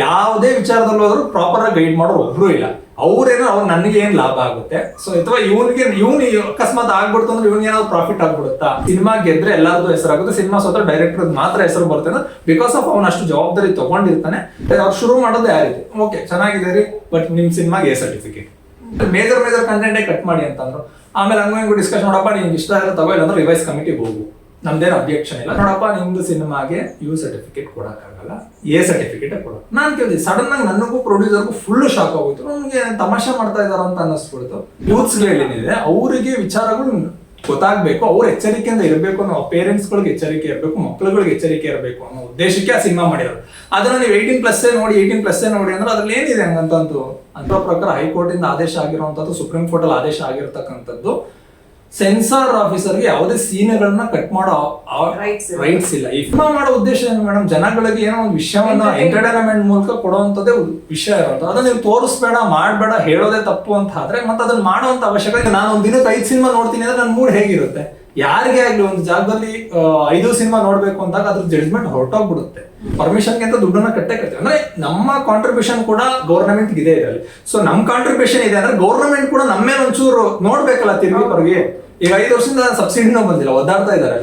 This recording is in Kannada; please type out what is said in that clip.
ಯಾವುದೇ ವಿಚಾರದಲ್ಲಿ ಹೋದ್ರು ಪ್ರಾಪರ್ ಆಗಿ ಗೈಡ್ ಮಾಡೋರು ಒಬ್ರು ಇಲ್ಲ. ಅವ್ರೇನೋ ಅವ್ರು ನನಗೆ ಏನು ಲಾಭ ಆಗುತ್ತೆ? ಸೊ ಅಥವಾ ಇವನಿಗೆ, ಇವನು ಅಕಸ್ಮಾತ್ ಆಗ್ಬಿಡ್ತು ಅಂದ್ರೆ ಇವ್ನಿಗೆ ಏನಾದ್ರು ಪ್ರಾಫಿಟ್ ಆಗ್ಬಿಡುತ್ತಾ? ಸಿನಿಮಾ ಗೆದ್ರೆ ಎಲ್ಲರದು ಹೆಸರಾಗುತ್ತೆ. ಸಿನಿಮಾ ಸೋತ್ರ ಡೈರೆಕ್ಟರ್ ಮಾತ್ರ ಹೆಸರು ಬರ್ತೇನೆ ಬಿಕಾಸ್ ಆಫ್ ಅವ್ನು ಅಷ್ಟು ಜವಾಬ್ದಾರಿ ತಗೊಂಡಿರ್ತಾನೆ. ಅವ್ರು ಶುರು ಮಾಡೋದು ಯಾರಿದೆ ಓಕೆ ಚೆನ್ನಾಗಿದೆ ರೀ ಬಟ್ ನಿಮ್ ಸಿನಿಮಾಗೆ ಎ ಸರ್ಟಿಫಿಕೇಟ್ ಮೇಜರ್ ಮೇಜರ್ ಕಂಟೆಂಟೇ ಕಟ್ ಮಾಡಿ ಅಂತಂದ್ರು. ಆಮೇಲೆ ಹಂಗ ಡಿಸ್ಕಸ್ ಮಾಡಪ್ಪ ನಿಮ್ಗೆ ಇಷ್ಟ ಆದ್ರೆ ತಗೋ ಇಲ್ಲಾಂದ್ರೆ ರಿವೈಸ್ ಕಮಿಟಿಗೆ ಹೋಗು. ನಮ್ದೇನು ಅಬ್ಜೆಕ್ಷನ್ ಇಲ್ಲ. ನೋಡಪ್ಪ, ನಿಮ್ದು ಸಿನಿಮಾಗೆ ಯು ಸರ್ಟಿಫಿಕೇಟ್ ಕೊಡಕ್ಕಾಗಲ್ಲ. ಎ ಸರ್ಟಿಫಿಕೇಟ್ ಕೊಡ ನಾನು ಕೇಳಿದೆ ಸಡನ್ ಆಗಿ ನನಗೂ ಪ್ರೊಡ್ಯೂಸರ್ಗೂ ಫುಲ್ ಶಾಕ್ ಆಗೋಯ್ತು. ನಮ್ಗೆ ತಮಾಷೆ ಮಾಡ್ತಾ ಇದಾರ ಅಂತ ಅನ್ನಿಸ್ಬಿಡ್ತು. ಯೂತ್ಸ್ಗಳೇನಿದೆ ಅವರಿಗೆ ವಿಚಾರಗಳು ಗೊತ್ತಾಗ್ಬೇಕು, ಅವ್ರ ಎಚ್ಚರಿಕೆಯಿಂದ ಇರಬೇಕು ಅನ್ನೋ ಪೇರೆಂಟ್ಸ್ಗಳಿಗೆ ಎಚ್ಚರಿಕೆ ಇರಬೇಕು ಮಕ್ಕಳುಗಳಿಗೆ ಎಚ್ಚರಿಕೆ ಇರಬೇಕು ಅನ್ನೋ ಉದ್ದೇಶಕ್ಕೆ ಆ ಸಿನಿಮಾ ಮಾಡಿರೋದು. ಅದನ್ನ ನೀವು ಏಯ್ಟೀನ್ ಪ್ಲಸ್ ನೋಡಿ ಏಯ್ಟೀನ್ ಪ್ಲಸ್ ನೋಡಿ ಅಂದ್ರೆ ಅದ್ರಲ್ಲಿ ಏನಿದೆ ಹಂಗಂತಂದು ಅಂತ ಪ್ರಕಾರ ಹೈಕೋರ್ಟ್ ಇಂದ ಆದೇಶ ಆಗಿರುವಂತದ್ದು ಸುಪ್ರೀಂ ಕೋರ್ಟ್ ಅಲ್ಲಿ ಆದೇಶ ಆಗಿರ್ತಕ್ಕಂಥದ್ದು. ಸೆನ್ಸಾರ್ ಆಫೀಸರ್ಗೆ ಯಾವುದೇ ಸೀನ್ಗಳನ್ನ ಕಟ್ ಮಾಡೋ. ರೈಟ್ಸ್ ಇಲ್ಲ. ಈ ಮಾಡೋ ಉದ್ದೇಶ ಏನು ಮೇಡಮ್? ಜನಗಳಿಗೆ ಏನೋ ಒಂದು ವಿಷಯವನ್ನ ಎಂಟರ್ಟೈನ್ಮೆಂಟ್ ಮೂಲಕ ಕೊಡುವಂತದ್ದೇ ವಿಷಯ ಇರೋದು. ಅದನ್ನ ನೀವು ತೋರಿಸ್ಬೇಡ ಮಾಡಬೇಡ ಹೇಳೋದೇ ತಪ್ಪು ಅಂತ ಆದ್ರೆ ಮತ್ತೆ ಅದನ್ನ ಮಾಡುವಂತ ಅವಶ್ಯಕತೆ ನಾನು ಒಂದ್ ದಿನಕ್ಕೆ ಐದು ಸಿನಿಮಾ ನೋಡ್ತೀನಿ ಅಂದ್ರೆ ನನ್ನ ಮೂಡ್ ಹೇಗಿರುತ್ತೆ? ಯಾರಿಗೆ ಆಗ್ಲಿ, ಒಂದು ಜಾಗದಲ್ಲಿ ಐದು ಸಿನಿಮಾ ನೋಡ್ಬೇಕು ಅಂದಾಗ ಅದ್ರ ಜಡ್ಜ್ಮೆಂಟ್ ಹೊರಟೋಗ್ಬಿಡುತ್ತೆ. ಪರ್ಮಿಷನ್ಗೆ ಅಂತ ದುಡ್ಡನ್ನ ಕಟ್ಟೆ ಕಟ್ತೀವಿ. ಅಂದ್ರೆ ನಮ್ಮ ಕಾಂಟ್ರಿಬ್ಯೂಷನ್ ಕೂಡ ಗೌರ್ಮೆಂಟ್ ಇದೆ ಇದರಲ್ಲಿ. ಸೊ ನಮ್ ಕಾಂಟ್ರಿಬ್ಯೂಷನ್ ಇದೆ ಅಂದ್ರೆ ಗೌರ್ಮೆಂಟ್ ಕೂಡ ನಮ್ಮೇ ಒಂಚೂರು ನೋಡ್ಬೇಕಲ್ಲ ತಿರುಗಿ ಹೊರಗೆ ಈಗ ಐದು ವರ್ಷದಿಂದ ಸಬ್ಸಿಡಿನೂ ಬಂದಿಲ್ಲ, ಒದ್ದಾಡ್ತಾ ಇದಾರೆ